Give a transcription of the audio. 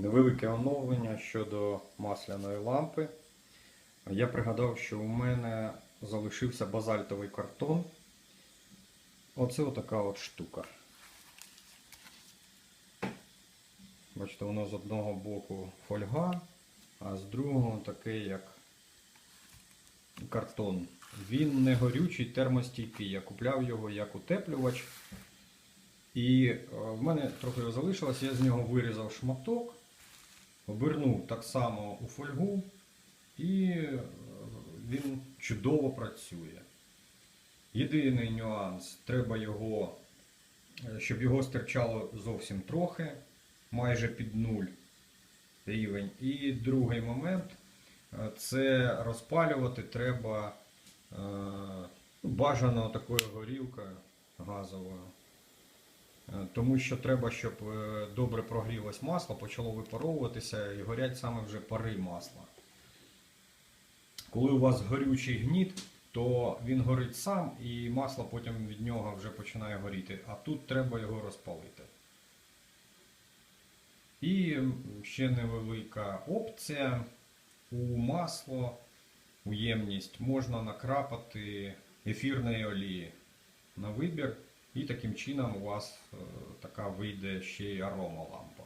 Невелике оновлення щодо масляної лампи. Я пригадав, що у мене залишився базальтовий картон. Оце отака от штука. Бачите, воно з одного боку фольга, а з другого таке як картон. Він не горючий, термостійкий. Я купляв його як утеплювач. І е, в мене трохи його залишилось, я з нього вирізав шматок, обернув так само у фольгу, і е, він чудово працює. Єдиний нюанс, треба його, е, щоб його стирчало зовсім трохи, майже під нуль рівень. І другий момент е, це розпалювати треба ну, бажано такою горілкою газовою. Е, Тому що треба, щоб е, добре прогрілось масло, почало випаровуватися і горять саме вже пари масла. Коли у вас горючий гніт, то він горить сам і масло потім від нього вже починає горіти, а тут треба його розпалити. І ще невелика опція. У масло, у ємність можна накрапати ефірної олії на вибір, і таким чином у вас е, така вийде ще й аромалампа.